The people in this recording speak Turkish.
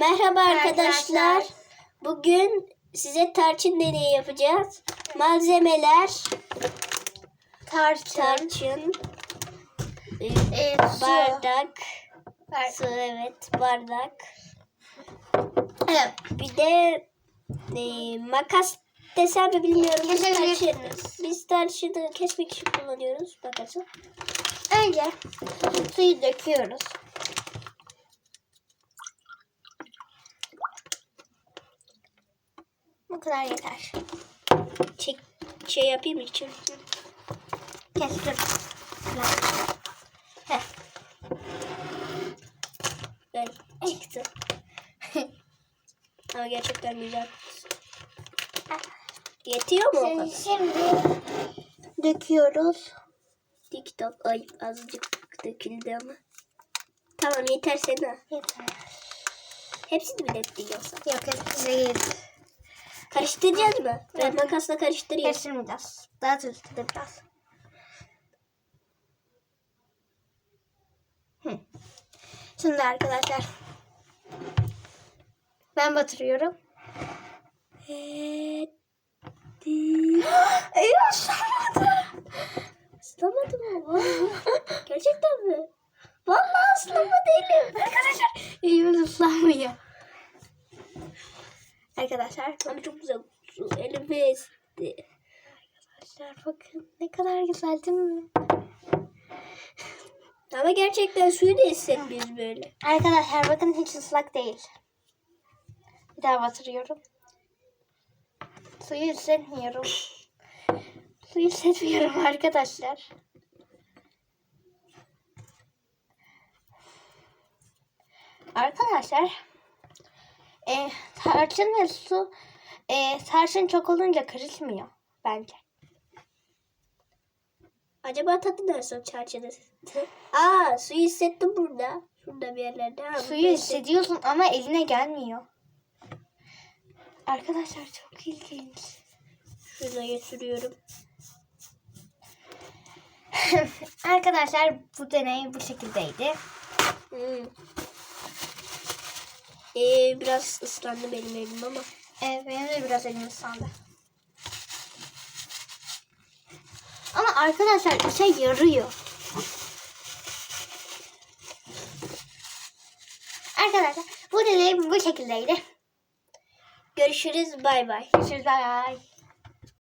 Merhaba arkadaşlar. Bugün size tarçın deneyi yapacağız. Malzemeler Tarçın. tarçın, e, su. bardak, Bar- su evet bardak. Evet. Bir de e, makas desem mi bilmiyorum. Biz, tarçın, biz tarçını kesmek için kullanıyoruz. Makası. Önce suyu döküyoruz. Bu kadar yeter. Çek, şey yapayım için. Kestim. Heh. Ben çıktı. Ama gerçekten güzel. Yetiyor mu o kadar? Şimdi döküyoruz. TikTok ay azıcık döküldü ama. Tamam yeter sana. Yeter. Hepsini mi döktün yoksa? Yok hepsi değil. Karıştıracağız mı? Ben makasla karıştırayım. Karıştırmayacağız. Daha tuzlu biraz. Hı. Şimdi arkadaşlar ben batırıyorum. Evet. Eyvah sarmadı. Islamadı mı? Arkadaşlar Ama çok güzel. Su elime arkadaşlar bakın ne kadar güzel değil mi? Ama gerçekten suyu da hissetmiyoruz böyle. Arkadaşlar bakın hiç ıslak değil. Bir daha batırıyorum. Suyu hissetmiyorum. Suyu hissetmiyorum arkadaşlar. Arkadaşlar e, tarçın ve su e, tarçın çok olunca karışmıyor bence. Acaba tadı nasıl çarçıda? Aa suyu hissettim burada. Şurada bir yerlerde. Ha, Suyu burada hissediyorsun ama eline gelmiyor. Arkadaşlar çok ilginç. Şuraya sürüyorum. Arkadaşlar bu deney bu şekildeydi. Hmm. Ee, biraz ıslandı benim elim ama. Evet benim de biraz elim ıslandı. Ama arkadaşlar işe yarıyor. Arkadaşlar bu deney bu şekildeydi. Görüşürüz bay bay. Görüşürüz. Bye bye.